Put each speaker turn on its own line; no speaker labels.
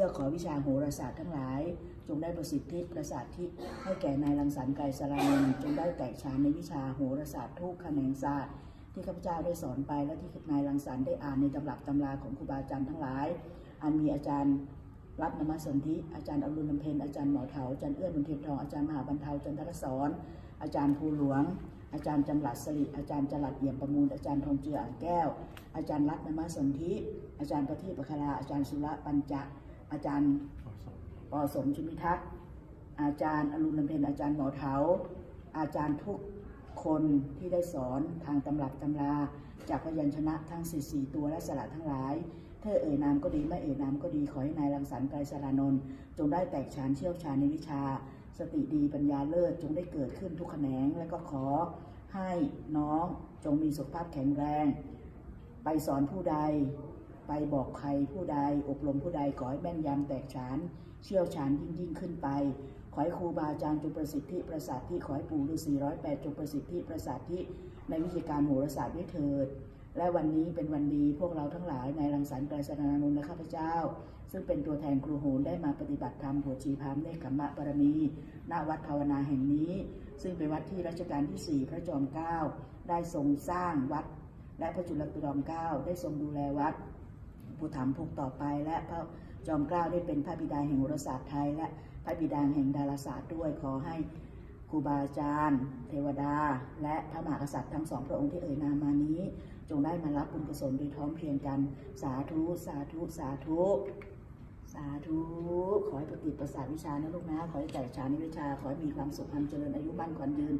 พื่อขอวิชาโหราศาสตร์ทั้งหลาย จงได้ประสิทธิประสาทที่ให้แก่นายรังสรรค์ไกรสรานนท์จงได้แตกฉานในวิชาโหราศาสตร์ทุกแขนงศาสตร์ที่ข้าพเจ้าได้สอนไปและที่นายรังสรรค์ได้อ่านในตำรับตำราของครูบาอาจารย์ทั้งหลาย อันมีอาจารย์รัตนมสนธิอาจารย์อรุณลำเพ็ญอาจารย์หมอเถาอาจารย์เอื้อบุญเทียนทองอาจารย์มหาบรรเทาจันทรสอนอาจารย์ภูหลวง อาจารย์จำหลัดสริอาจารย์จรัดเอี่ยมประมูล อาจารย์ทองเจืออ่างแก้ว อาจารย์รัตนมสนธิอาจารย์ประทีปปคลาอาจารย์สุระปัญจ อาจารย์ปอสมชุมิทัศน์อาจารย์อรุณลำเพ็ญอาจารย์หมอเถาอาจารย์ทุกคนที่ได้สอนทางตำรับตำรา จากพยัญชนะทั้ง 44 ตัวและสระทั้งหลาย เธอเอ่ยนามก็ดีไม่เอ่ยนามก็ดีขอให้นายรังสรรค์ไกรสรานนท์จงได้แตกฉานเชี่ยวชาญในวิชา สติดีปัญญาเลิศจงได้เกิดขึ้นทุกแขนง และก็ขอให้น้องจงมีสุขภาพแข็งแรง ไปสอนผู้ใด ไปบอกใครผู้ใดอบรมผู้ใดขอให้แม่นยำแตกฉาน เชี่ยวชาญยิ่งยิ่งขึ้นไป ขอให้ครูบาอาจารย์จงประสิทธิประสาทที่ขอให้ปู่ฤาษีร้อยแปดจงประสิทธิประสาทที่ในวิชาการโหราศาสตร์ด้วยเถิด และวันนี้เป็นวันดีพวกเราทั้งหลายในรังสรรค์ไกรสนานนท์และข้าพเจ้า ซึ่งเป็นตัวแทนครูโหนได้มาปฏิบัติธรรมโพชีพามเนกขมะบารมีณวัดภาวนาแห่งนี้ ซึ่งเป็นวัดที่รัชกาลที่สี่พระจอมเกล้าได้ทรงสร้างวัดและพระจุลจอมเกล้าได้ทรงดูแลวัด ผู้ถามผูกต่อไปและพระจอมเกล้าได้เป็นพระบิดาแห่งโหราศาสตร์ไทย และพระบิดาแห่งดาราศาสตร์ด้วยขอให้ครูบาอาจารย์ เทวดา และพระมหากษัตริย์ทั้งสองพระองค์ที่เอ่ยนามมานี้ จงได้มารับบุญกุศลโดยท้อมเพียงกัน สาธุ สาธุ สาธุ สาธุ ขอให้ปฏิบัติประสาทวิชานะลูกนะ ขอให้แตกฉานในวิชา ขอให้มีความสุขความเจริญอายุมั่นขวัญยืน